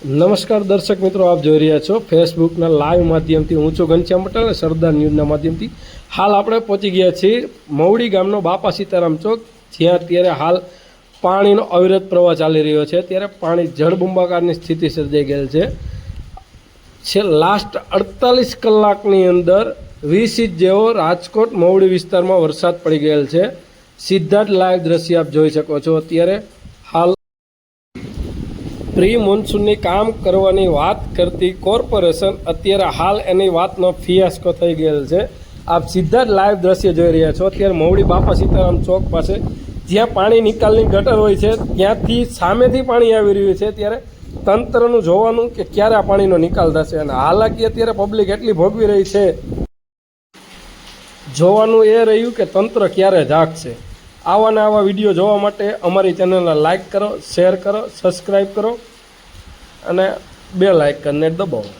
નમસ્કાર દર્શક મિત્રો, આપ જોઈ રહ્યા છો ફેસબુકના લાઈવ માધ્યમથી. હું છું ઘનશ્યામ પટેલ અને સરદાર ન્યૂઝના માધ્યમથી. હાલ આપણે પહોંચી ગયા છીએ મવડી ગામનો બાપા સીતારામ ચોક, જ્યાં અત્યારે હાલ પાણીનો અવિરત પ્રવાહ ચાલી રહ્યો છે. ત્યારે પાણી જળબુંબાકારની સ્થિતિ સર્જાઈ ગયેલ છે. છે લાસ્ટ અડતાલીસ કલાકની અંદર વીસ ઇંચ જેવો રાજકોટ મવડી વિસ્તારમાં વરસાદ પડી ગયેલ છે. સીધા જ લાઈવ દ્રશ્ય આપ જોઈ શકો છો. અત્યારે પ્રી મોન્સૂનની કામ કરવાની વાત કરતી કોર્પોરેશન અત્યારે હાલ એની વાતનો ફિયાસ્કો થઈ ગયેલ છે. આપ સીધા જ લાઈવ દ્રશ્ય જોઈ રહ્યા છો. અત્યારે મવડી બાપા સીતારામ ચોક પાસે જ્યાં પાણી નિકાલની ગટર હોય છે, ત્યાંથી સામેથી પાણી આવી રહ્યું છે. ત્યારે તંત્રનું જોવાનું કે ક્યારે આ પાણીનો નિકાલ થશે અને હાલાકી અત્યારે પબ્લિક એટલી ભોગવી રહી છે. જોવાનું એ રહ્યું કે તંત્ર ક્યારે જાગશે. આવા ને આવા વીડિયો જોવા માટે અમારી ચેનલને લાઈક કરો, શેર કરો સબસ્ક્રાઈબ કરો. અને બે લાઇકનને દબાવો.